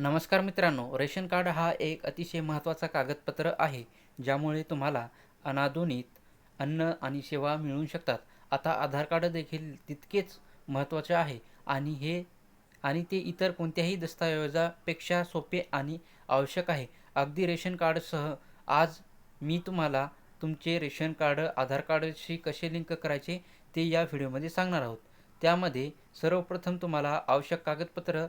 नमस्कार मित्रांनो ration card हा एक अतिशय महत्त्वाचा कागदपत्र आहे ज्यामुळे तुम्हाला अनाधुनित अन्न आणि सेवा मिळू शकतात. आता आधार कार्ड देखील तितकेच महत्त्वाचे आहे आणि हे आणि ते इतर कोणत्याही दस्तऐवजापेक्षा सोपे आणि आवश्यक आहे. अगदी रेशन कार्डसह आज मी तुम्हाला तुमचे रेशन कार्ड आधार कार्डशी कसे लिंक करायचे ते या व्हिडिओमध्ये सांगणार आहोत. त्यामध्ये सर्वप्रथम तुम्हाला आवश्यक कागदपत्र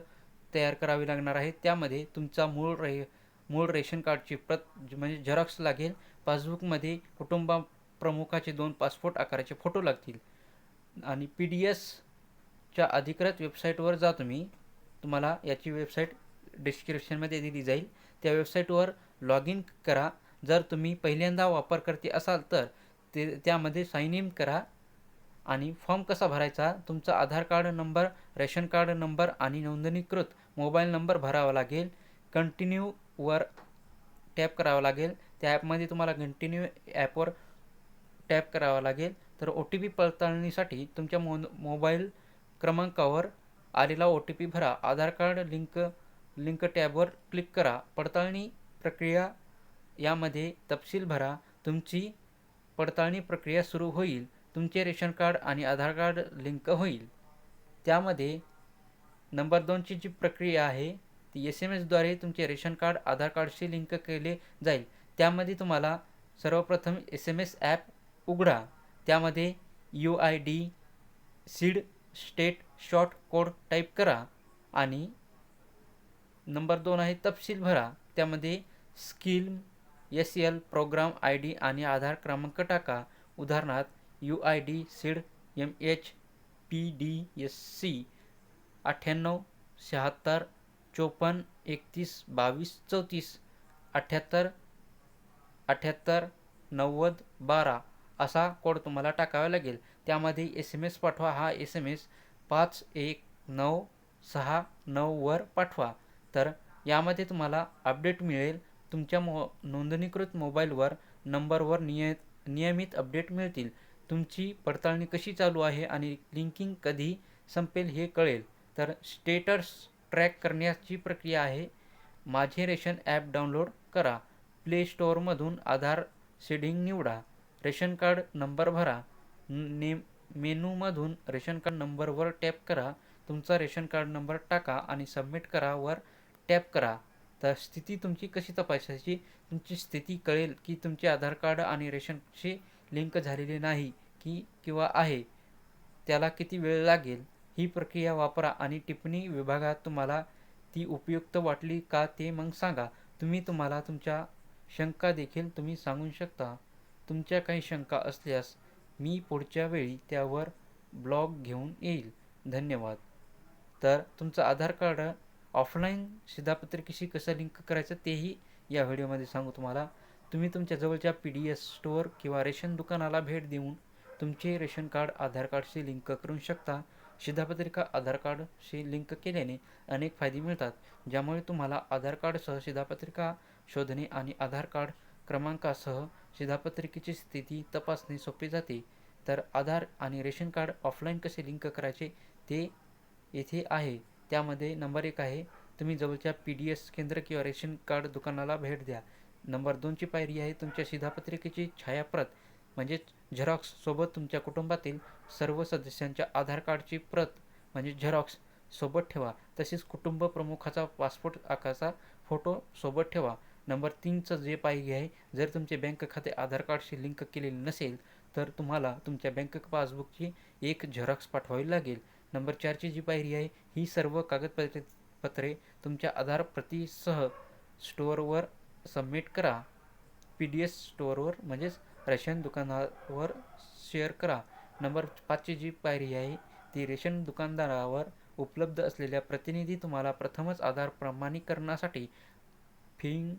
तयार करावी लागणार आहे. त्यामध्ये तुमचा मूळ रे मूळ रेशन कार्डची प्रत म्हणजे झेरॉक्स लागेल. पासबुकमध्ये कुटुंबा प्रमुखाचे दोन पासपोर्ट आकाराचे फोटो लागतील. आणि पी डी एसच्या अधिकृत वेबसाईटवर जा तुम्ही. तुम्हाला याची वेबसाईट डिस्क्रिप्शनमध्ये दिली जाईल. त्या वेबसाईटवर लॉग इन करा. जर तुम्ही पहिल्यांदा वापरकर्ते असाल तर ते त्यामध्ये साईन इन करा. आणि फॉर्म कसा भरायचा? तुमचा Aadhaar card number ration card number आणि नोंदणीकृत मोबाईल नंबर भरावा लागेल. कंटिन्यूवर टॅप करावं लागेल. त्या ॲपमध्ये तुम्हाला कंटिन्यू ॲपवर टॅप करावा लागेल. तर ओ टी पी पडताळणीसाठी तुमच्या मो मोबाईल क्रमांकावर आलेला ओ टी पी भरा. आधार कार्ड लिंक लिंक टॅबवर क्लिक करा. पडताळणी प्रक्रिया यामध्ये तपशील भरा. तुमची पडताळणी प्रक्रिया सुरू होईल. तुमचे रेशन कार्ड आणि आधार कार्ड लिंक होईल. त्यामध्ये नंबर दोनची जी प्रक्रिया आहे ती एस एम एसद्वारे तुमचे रेशन कार्ड आधार कार्डशी लिंक केले जाईल. त्यामध्ये तुम्हाला सर्वप्रथम एस एम एस ॲप उघडा. त्यामध्ये U I D seed state short code type करा आणि नंबर दोन आहे तपशील भरा. त्यामध्ये skill S L program I D आणि आधार क्रमांक टाका. उदाहरणार्थ U I D seed M H P D S C अठ्ठ्याण्णव शहात्तर चोपन्न एकतीस बावीस चौतीस अठ्ठ्याहत्तर अठ्ठ्याहत्तर नव्वद बारा असा कोड तुम्हाला टाकावा लागेल. त्यामध्ये एस एम एस पाठवा. हा एस एम एस पाच एक नऊ सहा नऊवर पाठवा. तर यामध्ये तुम्हाला अपडेट मिळेल. तुमच्या मो नोंदणीकृत मोबाईलवर नंबरवर निय नियमित अपडेट मिळतील. तुमची पडताळणी कशी चालू आहे आणि लिंकिंग कधी संपेल हे कळेल? तर स्टेटस ट्रॅक करण्याची प्रक्रिया आहे. माझे रेशन ॲप डाउनलोड करा. प्ले स्टोअरमधून आधार शेडिंग निवडा. रेशन कार्ड नंबर भरा. नेम मेनूमधून रेशन कार्ड नंबरवर टॅप करा. तुमचा रेशन कार्ड नंबर टाका आणि सबमिट करा वर टॅप करा. तर स्थिती तुमची कशी तपासायची? तुमची स्थिती कळेल की तुमचे आधार कार्ड आणि रेशनशी लिंक झालेले नाही. की किंवा आहे त्याला किती वेळ लागेल ही प्रक्रिया वापरा आणि टिप्पणी विभागात तुम्हाला ती उपयुक्त वाटली का ते मग सांगा. तुम्ही तुम्हाला तुमच्या शंका देखील तुम्ही सांगू शकता. तुमच्या काही शंका असल्यास मी पुढच्या वेळी त्यावर ब्लॉग घेऊन येईल. धन्यवाद. तर तुमचं आधार कार्ड ऑफलाईन शिधापत्रिकेशी कसं लिंक करायचं तेही या व्हिडिओमध्ये सांगू तुम्हाला. तुम्ही तुमच्या जवळच्या पी डी एस स्टोअर किंवा रेशन दुकानाला भेट देऊन तुमचे रेशन कार्ड आधार कार्डशी लिंक करू शकता. शिधापत्रिका आधार कार्डशी लिंक केल्याने अनेक फायदे मिळतात ज्यामुळे तुम्हाला आधार कार्डसह शिधापत्रिका शोधणे आणि आधार कार्ड क्रमांकासह शिधापत्रिकेची स्थिती तपासणे सोपे जाते. तर आधार आणि रेशन कार्ड ऑफलाईन कसे लिंक करायचे ते येथे आहे. त्यामध्ये नंबर एक आहे. तुम्ही जवळच्या पी डी एस केंद्र किंवा रेशन कार्ड दुकानाला भेट द्या. नंबर दोनची पायरी आहे तुमच्या शिधापत्रिकेची छायाप्रत. म्हणजेच झेरॉक्स सोबत तुमच्या कुटुंबातील सर्व सदस्यांच्या आधार कार्डची प्रत म्हणजे झेरॉक्स सोबत ठेवा. तसेच कुटुंब प्रमुखाचा पासपोर्ट आकाराचा फोटो सोबत ठेवा. नंबर तीनचं जे पायरी आहे जर तुमचे बँक खाते आधार कार्डशी लिंक केलेले नसेल तर तुम्हाला तुमच्या बँक पासबुकची एक झेरॉक्स पाठवावी लागेल. नंबर चारची जी पायरी आहे ही सर्व कागदपत्रे पत्रे तुमच्या आधार प्रतीसह स्टोअरवर सबमिट करा. पी डी एस स्टोअरवर म्हणजेच रेशन दुकानावर शेअर करा. नंबर पाचची जी पायरी आहे ती रेशन दुकानदारावर उपलब्ध असलेल्या प्रतिनिधी तुम्हाला प्रथमच आधार प्रमाणीकरणासाठी फिंग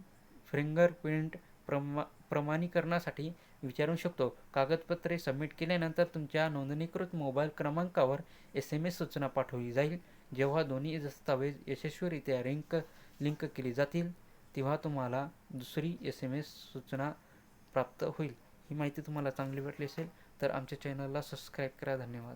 फिंगरप्रिंट प्रमा प्रमाणीकरणासाठी विचारू शकतो. कागदपत्रे सबमिट केल्यानंतर तुमच्या नोंदणीकृत मोबाईल क्रमांकावर एस एम एस सूचना पाठवली जाईल. जेव्हा दोन्ही दस्तावेज यशस्वीरित्या रिंक लिंक केली जातील तेव्हा तुम्हाला दुसरी एस एम एस सूचना प्राप्त होईल. ही माहिती तुम्हाला चांगली वाटली असेल तर आमच्या चॅनलला सबस्क्राईब करा. धन्यवाद.